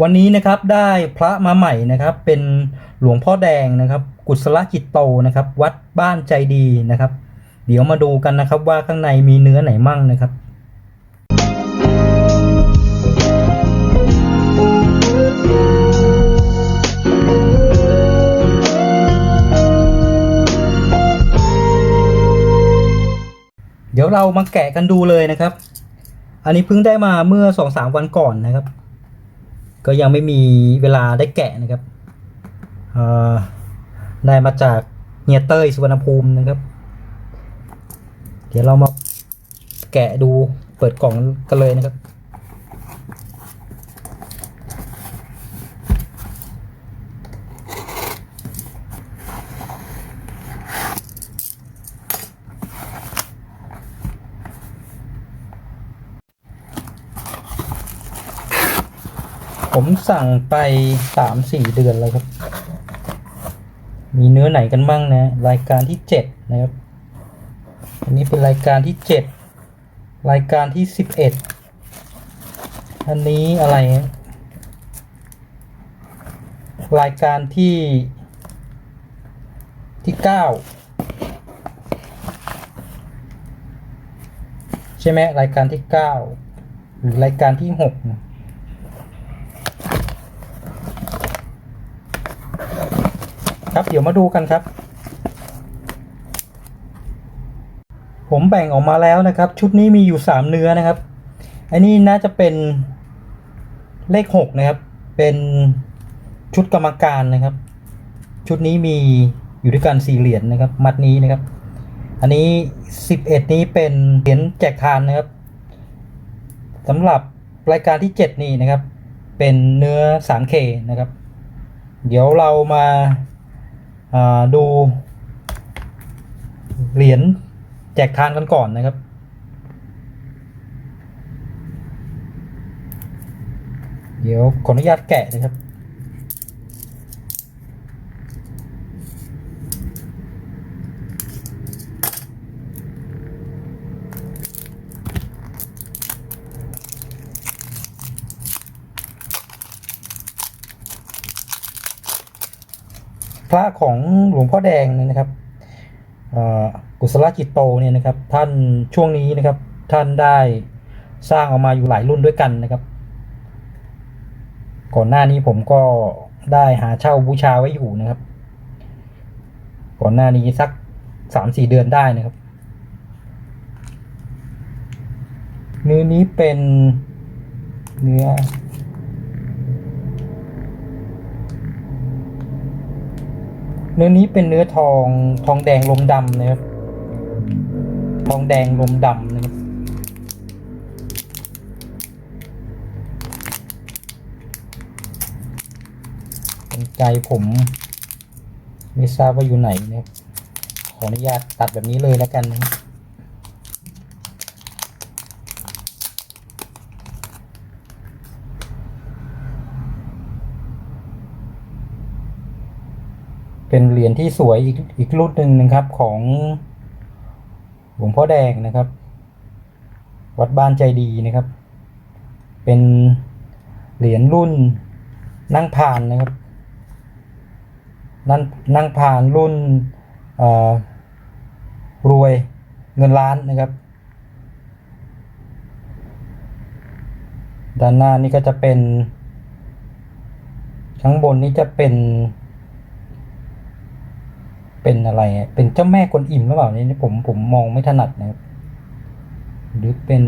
วันนี้นะครับได้พระมาใหม่นะครับเป็นหลวงพ่อแดงนะครับ กุศลจิตโตนะครับ วัดบ้านใจดีนะครับ เดี๋ยวมาดูกันนะครับว่าข้างในมีเนื้อไหนมั่งนะครับเดี๋ยวเรามาแกะกันดูเลยนะครับ อันนี้เพิ่งได้มาเมื่อสองสามวันก่อนนะครับ ก็ยังไม่มีเวลาได้แกะนะครับได้มาจากเนียเต้ยสุวรรณภูมินะครับ เดี๋ยวเรามาแกะดูเปิดกล่องกันเลยนะครับ ผมสั่งไปสามสี่เดือนแล้วครับ มีเนื้อไหนกันบ้างนะ รายการที่เจ็ดนะครับ อันนี้เป็นรายการที่เจ็ดรายการที่สิบเอ็ดอันนี้อะไร รายการที่ที่เก้าใช่ไหมรายการที่เก้าหรือรายการที่หกนะ ครับเดี๋ยวมาดูกันครับ ผมแบ่งออกมาแล้วนะครับ ชุดนี้มีอยู่สามเนื้อนะครับ อันนี้น่าจะเป็นเลขหกนะครับ เป็นชุดกรรมการนะครับ ชุดนี้มีอยู่ด้วยกันสี่เหรียญนะครับ มัดนี้นะครับ อันนี้สิบเอ็ดนี้เป็นเหรียญแจกทานนะครับสำหรับรายการที่เจ็ดนี้นะครับ เป็นเนื้อ 3K นะครับ เดี๋ยวเรามา ดูเหรียญแจกทานกันก่อนนะครับ เดี๋ยวขออนุญาตแกะนะครับ พระของหลวงพ่อแดงเนี่ยนะครับกุศลจิตโตเนี่ยนะครับ ท่านช่วงนี้นะครับ ท่านได้สร้างออกมาอยู่หลายรุ่นด้วยกันนะครับ ก่อนหน้านี้ผมก็ได้หาเช่าบูชาไว้อยู่นะครับ ก่อนหน้านี้สักสามสี่เดือนได้นะครับเนื้อนี้เป็นเนื้อ เนื้อนี้เป็นเนื้อทองทองแดงลมดำนะครับ ทองแดงลมดำนะครับเป็นใจผมไม่ทราบว่าอยู่ไหนนะครับขออนุญาตตัดแบบนี้เลยแล้วกันนะครับ เป็นเหรียญที่สวยอีกอีกรุ่นหนึ่งนะครับของหลวงพ่อแดงนะครับ วัดบ้านใจดีนะครับ เป็นเหรียญรุ่นนั่งผ่านนะครับ นั่งนั่งผ่านรุ่นรวยเงินล้านนะครับ ด้านหน้านี่ก็จะเป็น ข้างบนนี้จะเป็น เป็นอะไรเป็นเจ้าแม่กวนอิมหรือเปล่านี่ผมผมมองไม่ถนัดนะครับ หรือเป็น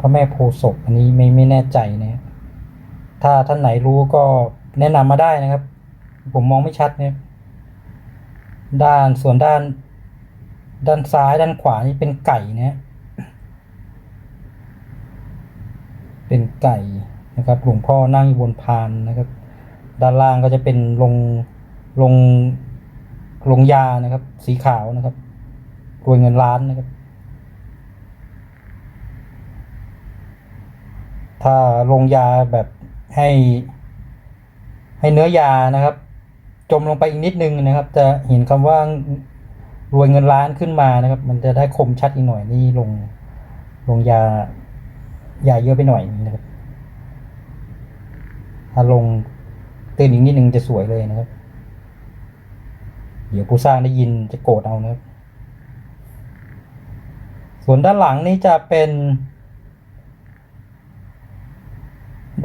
พระแม่โพศพอันนี้ไม่ไม่แน่ใจนะครับถ้าท่านไหนรู้ก็แนะนำมาได้นะครับ ผมมองไม่ชัดนะครับด้านส่วนด้าน ด้านซ้ายด้านขวานี่เป็นไก่นะเป็นไก่นะครับหลวงพ่อนั่งอยู่บนพานนะครับ ด้านล่างก็จะเป็นลงลง ลงยานะครับ สีขาวนะครับรวยเงินล้านนะครับ ถ้าลงยาแบบให้ ให้เนื้อยานะครับ จมลงไปอีกนิดนึงนะครับ จะเห็นคำว่ารวยเงินล้านขึ้นมานะครับ มันจะได้คมชัดอีกหน่อยนี่ลงลงยายาเยอะไปหน่อยนะครับถ้าลงเตื้นอีกนิดนึงจะสวยเลยนะครับ เดี๋ยวผู้สร้างได้ยินจะโกรธเอานะครับ ส่วนด้านหลังนี่จะเป็น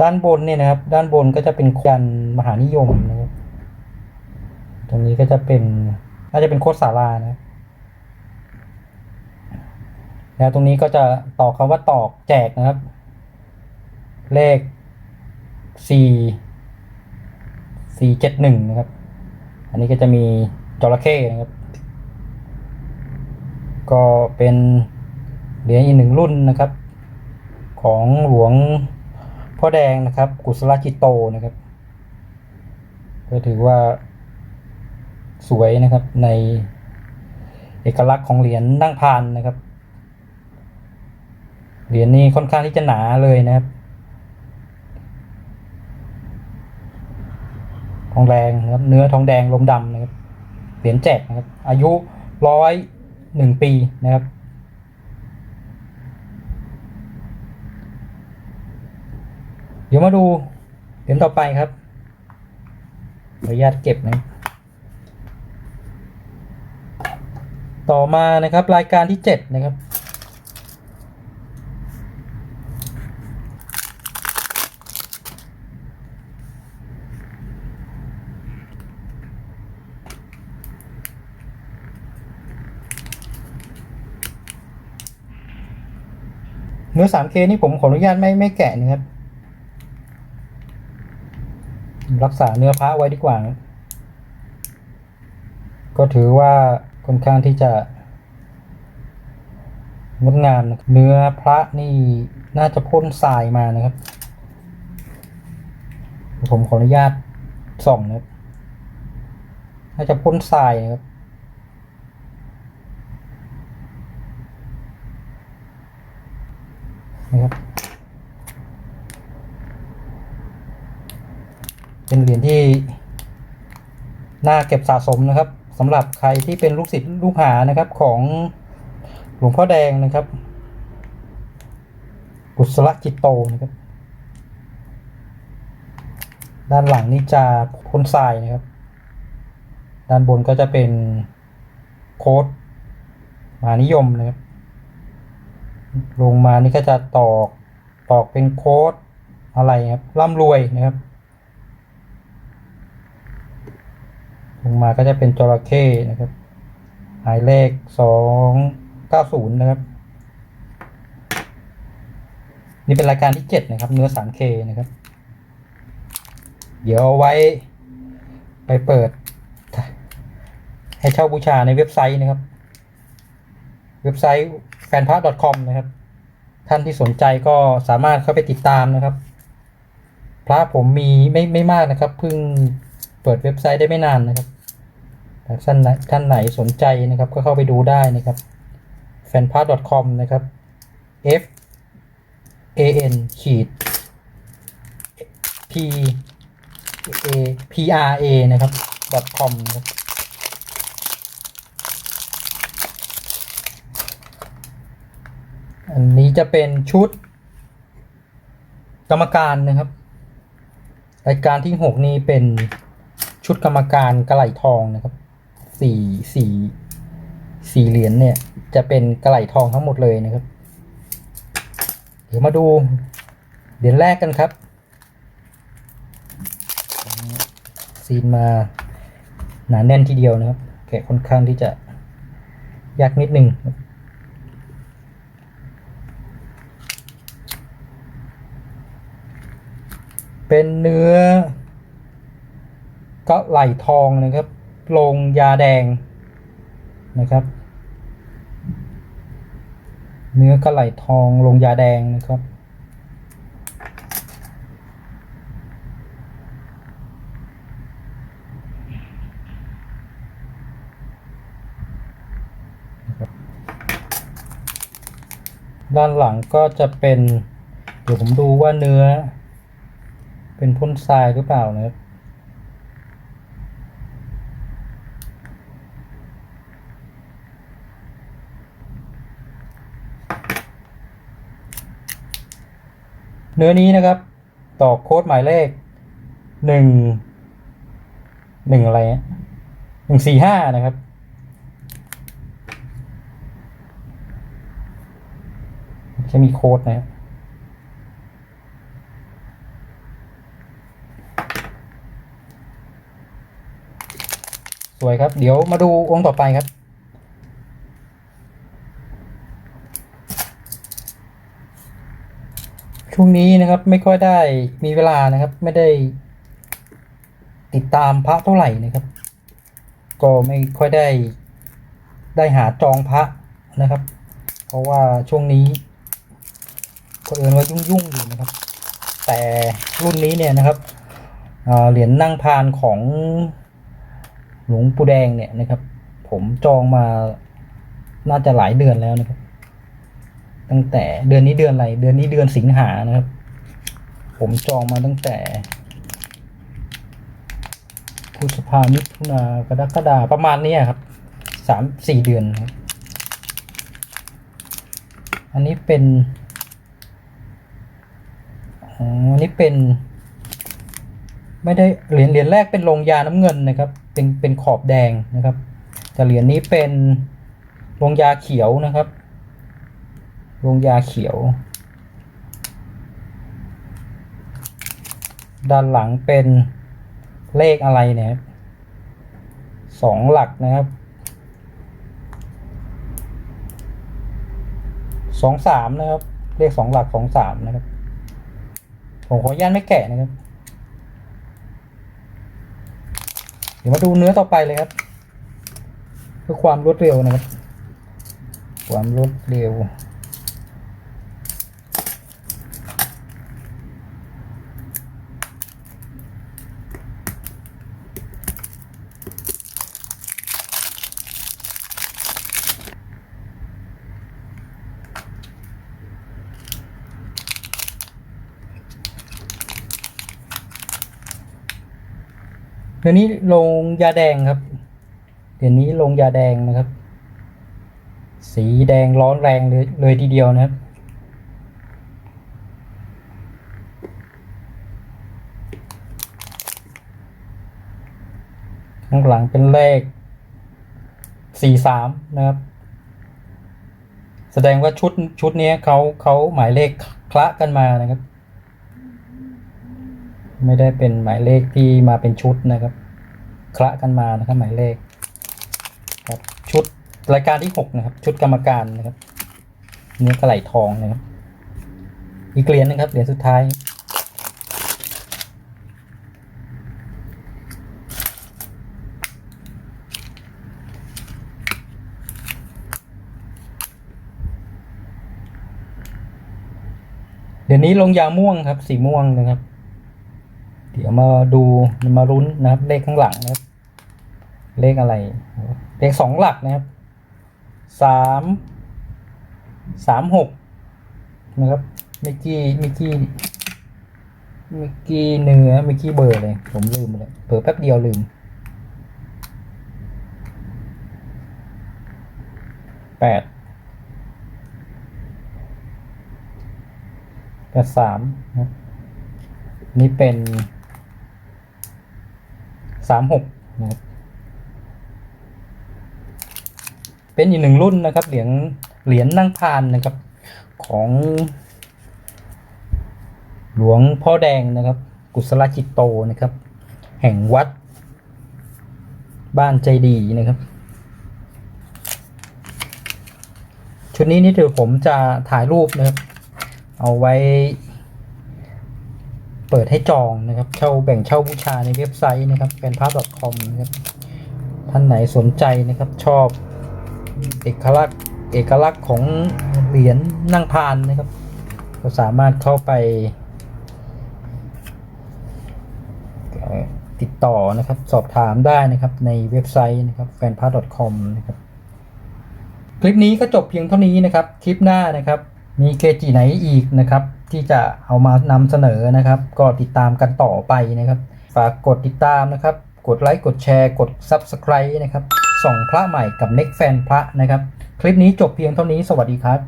ด้านบนเนี่ยนะครับ ด้านบนก็จะเป็นยันมหานิยมนะครับตรงนี้ก็จะเป็นน่าจะเป็นโคตรสารานะ แล้วตรงนี้ก็จะตอกคำว่าตอกแจกนะครับ เลขสี่สี่เจ็ดหนึ่งนะครับ อันนี้ก็จะมี จระเข้นะครับ ก็เป็นเหรียญอีกหนึ่งรุ่นนะครับ ของหลวงพ่อแดงนะครับ กุศลจิตโตนะครับ ก็ถือว่าสวยนะครับในเอกลักษณ์ของเหรียญนั่งพานนะครับ เหรียญนี้ค่อนข้างที่จะหนาเลยนะครับทองแดงนะครับ เนื้อทองแดงลมดำนะ เหรียญแจกนะครับ อายุร้อยหนึ่งปีนะครับ เดี๋ยวมาดูเหรียญต่อไปครับขออนุญาตเก็บนะต่อมานะครับรายการที่เจ็ดนะครับ นื้อ 3K นี่ผมขออนุญาตไม่ไม่แกะนะครับ รักษาเนื้อพระไว้ดีกว่านะก็ถือว่าค่อนข้างที่จะงดงามนะเนื้อพระนี่น่าจะพ่นทรายมานะครับ ผมขออนุญาตส่องนะครับ น่าจะพ่นทรายนะครับนะครับ เป็นเหรียญที่น่าเก็บสะสมนะครับสำหรับใครที่เป็นลูกศิษย์ลูกหานะครับของหลวงพ่อแดงนะครับกุศลจิตโตนะครับ ด้านหลังนี่จะพ่นทรายนะครับ ด้านบนก็จะเป็นโค้ดมานิยมนะครับ ลงมานี่ก็จะตอกตอกเป็นโค้ดอะไรครับร่ำรวยนะครับ งมาก็จะเป็นจระเข้นะครับ หมายเลขสองเก้าศูนย์นะครับ นี่เป็นรายการที่เจ็ดนะครับ เนื้อ 3K นะครับ เดี๋ยวเอาไว้ไปเปิด ให้เช่าบูชาในเว็บไซต์นะครับ เว็บไซต์แฟนพาร์ .com นะครับ ท่านที่สนใจก็สามารถเข้าไปติดตามนะครับ พระผมมีไม่ไม่มากนะครับเพิ่งเปิดเว็บไซต์ได้ไม่นานนะครับ ท่านไหนท่านไหนสนใจนะครับก็เข้าไปดูได้นะครับแฟนพาร์ .com นะครับ f a n ขีด p a p r a นะครับ .com นะครับอันนี้จะเป็นชุดกรรมการนะครับรายการที่หกนี้เป็นชุดกรรมการกระไหลทองนะครับ สี่สี่สี่เหรียญเนี่ย จะเป็นกระไหลทองทั้งหมดเลยนะครับ เดี๋ยวมาดูเหรียญแรกกันครับซีนมาหนาแน่นทีเดียวนะครับ แกะค่อนข้างที่จะยากนิดนึงเป็นเนื้อก็ไหลทองนะครับ ลงยาแดงนะครับ เนื้อกระไหลทองลงยาแดงนะครับด้านหลังก็จะเป็น เดี๋ยวผมดูว่าเนื้อ เป็นพ่นทรายหรือเปล่านะครับ เนื้อนี้นะครับ ต่อโค้ดหมายเลขหนึ่งหนึ่งอะไรหนึ่งสี่ห้านะครับ จะมีโค้ดนะครับสวยครับ เดี๋ยวมาดูองค์ต่อไปครับ ช่วงนี้นะครับไม่ค่อยได้มีเวลานะครับ ไม่ได้ ติดตามพระเท่าไหร่นะครับ ก็ไม่ค่อยได้ได้หาจองพระนะครับ เพราะว่าช่วงนี้ก็เอินว่ายุ่งๆอยู่นะครับ แต่รุ่นนี้เนี่ยนะครับเหรียญนั่งพานของหลวงปู่แดงเนี่ยนะครับ ผมจองมาน่าจะหลายเดือนแล้วนะครับ ตั้งแต่เดือนนี้เดือนอะไร เดือนนี้เดือนสิงหานะครับ ผมจองมาตั้งแต่พฤษภามิถุนากรกฎาประมาณนี้ครับสามสี่เดือนครับอันนี้เป็นอ๋ออันนี้เป็น ไม่ได้เหรียญเหรียญแรกเป็นลงยาน้ำเงินนะครับ เป็นเป็นขอบแดงนะครับ แต่เหรียญนี้เป็นลงยาเขียวนะครับ ลงยาเขียว ด้านหลังเป็นเลขอะไรเนี่ยสองหลักนะครับสองสามนะครับ เลขสองหลักสองสามนะครับ ผมขออนุญาตไม่แกะนะครับ เดี๋ยวมาดูเนื้อต่อไปเลยครับเพื่อความรวดเร็วนะครับ ความรวดเร็ว ดี๋ยวนี้ลงยาแดงครับ เดี๋ยวนี้ลงยาแดงนะครับ สีแดงร้อนแรงเลยเลยทีเดียวนะครับข้างหลังเป็นเลขสี่สามนะครับ แสดงว่าชุดชุดนี้เขาเขาหมายเลขคละกันมานะครับ ไม่ได้เป็นหมายเลขที่มาเป็นชุดนะครับ คละกันมานะครับหมายเลขครับชุดรายการที่หกนะครับ ชุดกรรมการนะครับ เนื้อกระไหลทองนะครับ อีกเหรียญหนึงครับเหรียญสุดท้ายเดี๋ยวนี้ลงยาม่วงครับ สีม่วงนะครับ ดี๋ยวมาดูมารุ้นนะครับ เลขข้างหลังนะครับ เลขอะไร เลขสองหลักนะครับสามสามหกนะครับมื่อกี้มื่อกี้มื่อกี้เนื้อมื่อกี้เบอร์เลย ผมลืมเลยเผลอแป๊บเดียวลืมแปดแปดสามนะนี่เป็น สามหกนะครับเป็นอีกหนึ่งรุ่นนะครับ เหรียญเหรียญนั่งพานนะครับ ของ หลวงพ่อแดงนะครับ กุศลจิตโตนะครับ แห่งวัด บ้านใจดีนะครับ ชุดนี้นี่เดี๋ยวผมจะถ่ายรูปนะครับ เอาไว้ เปิดให้จองนะครับเช่าแบ่งเช่าบูชาในเว็บไซต์นะครับแฟนพาร์ .com นะครับท่านไหนสนใจนะครับชอบเอกลักษณ์เอกลักษณ์ของเหรียญนั่งพานนะครับ ก็สามารถเข้าไป ติดต่อนะครับสอบถามได้นะครับในเว็บไซต์นะครับแฟนพาร์ .com นะครับคลิปนี้ก็จบเพียงเท่านี้นะครับ คลิปหน้านะครับ มีเกจิไหนอีกนะครับ ที่จะเอามานำเสนอนะครับ ก็ติดตามกันต่อไปนะครับ ฝากกดติดตามนะครับ กดไลค์กดแชร์ กด Subscribe นะครับส่องพระใหม่กับ Next Fan พระนะครับ คลิปนี้จบเพียงเท่านี้สวัสดีครับ